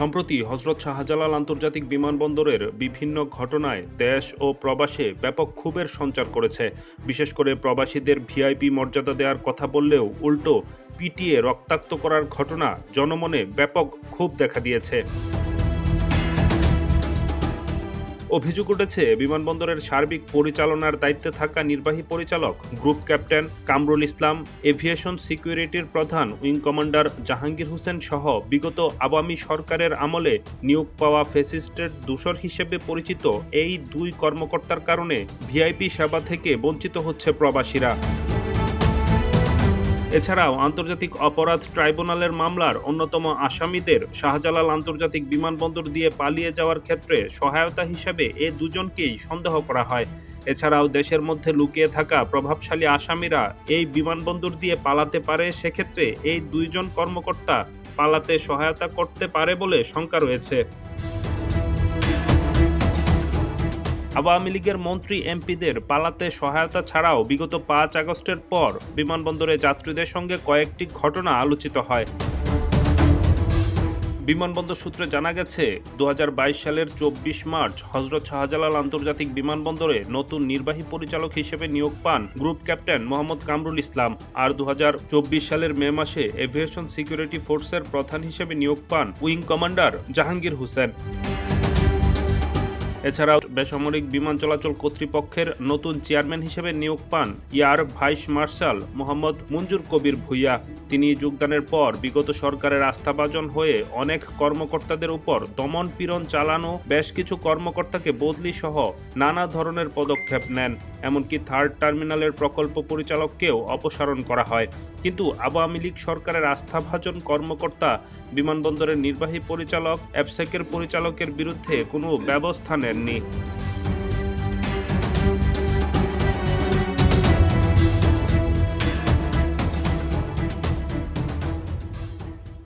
সম্প্রতি হজরত শাহজালাল আন্তর্জাতিক বিমানবন্দরের বিভিন্ন ঘটনায় দেশ ও প্রবাসে ব্যাপক ক্ষোভের সঞ্চার করেছে। বিশেষ করে প্রবাসীদের ভিআইপি মর্যাদা দেওয়ার কথা বললেও উল্টো পিটিএ রক্তাক্ত করার ঘটনা জনমনে ব্যাপক ক্ষোভ দেখা দিয়েছে। অভিযোগ উঠেছে, বিমানবন্দরের সার্বিক পরিচালনার দায়িত্বে থাকা নির্বাহী পরিচালক, group captain Kamrul Islam, aviation সিকিউরিটির প্রধান উইং কমান্ডার জাহাঙ্গীর হোসেন সহ বিগত আওয়ামী সরকারের আমলে নিয়োগ পাওয়া ফেসিস্টের দূষর হিসেবে পরিচিত এই দুই কর্মকর্তার কারণে ভিআইপি সেবা থেকে বঞ্চিত হচ্ছে প্রবাসীরা। এছাড়াও আন্তর্জাতিক অপরাধ ট্রাইব্যুনালের মামলার অন্যতম আসামিদের শাহজালাল আন্তর্জাতিক বিমানবন্দর দিয়ে পালিয়ে যাওয়ার ক্ষেত্রে সহায়তা হিসেবে এ দুজনকেই সন্দেহ করা হয়। এছাড়াও দেশের মধ্যে লুকিয়ে থাকা প্রভাবশালী আসামিরা এই বিমানবন্দর দিয়ে পালাতে পারে, সেক্ষেত্রে এই দুইজন কর্মকর্তা পালাতে সহায়তা করতে পারে বলে শঙ্কা রয়েছে। আওয়ামী লীগের মন্ত্রী, এমপিদের পালাতে সহায়তা ছাড়াও বিগত পাঁচ আগস্টের পর বিমানবন্দরে যাত্রীদের সঙ্গে কয়েকটি ঘটনা আলোচিত হয়। বিমানবন্দর সূত্রে জানা গেছে দু হাজার বাইশ সালের চব্বিশ মার্চ হজরত শাহজালাল আন্তর্জাতিক বিমানবন্দরে নতুন নির্বাহী পরিচালক হিসেবে নিয়োগ পান গ্রুপ ক্যাপ্টেন মোহাম্মদ কামরুল ইসলাম। আর দু হাজার চব্বিশ সালের মে মাসে এভিয়েশন সিকিউরিটি ফোর্সের প্রধান হিসেবে নিয়োগ পান উইং কমান্ডার জাহাঙ্গীর হোসেন। এছাড়াও বেসামরিক বিমান চলাচল কর্তৃপক্ষের নতুন চেয়ারম্যান হিসেবে নিয়োগ পান air vice marshal Mohammad Manzur Kabir Bhuiyan. তিনি যোগদানের পর বিগত সরকারের আস্থাভাজন হয়ে অনেক কর্মকর্তাদের উপর দমন পীড়ন চালানো বেশ কিছু কর্মকর্তাকে বদলি সহ নানা ধরনের পদক্ষেপ নেন। এমনকি থার্ড টার্মিনালের প্রকল্প পরিচালককেও অপসারণ করা হয়। কিন্তু আওয়ামী লীগ সরকারের আস্থাভাজন কর্মকর্তা বিমানবন্দরের নির্বাহী পরিচালক, অ্যাবসেকের পরিচালকের বিরুদ্ধে কোনো ব্যবস্থা Jenni.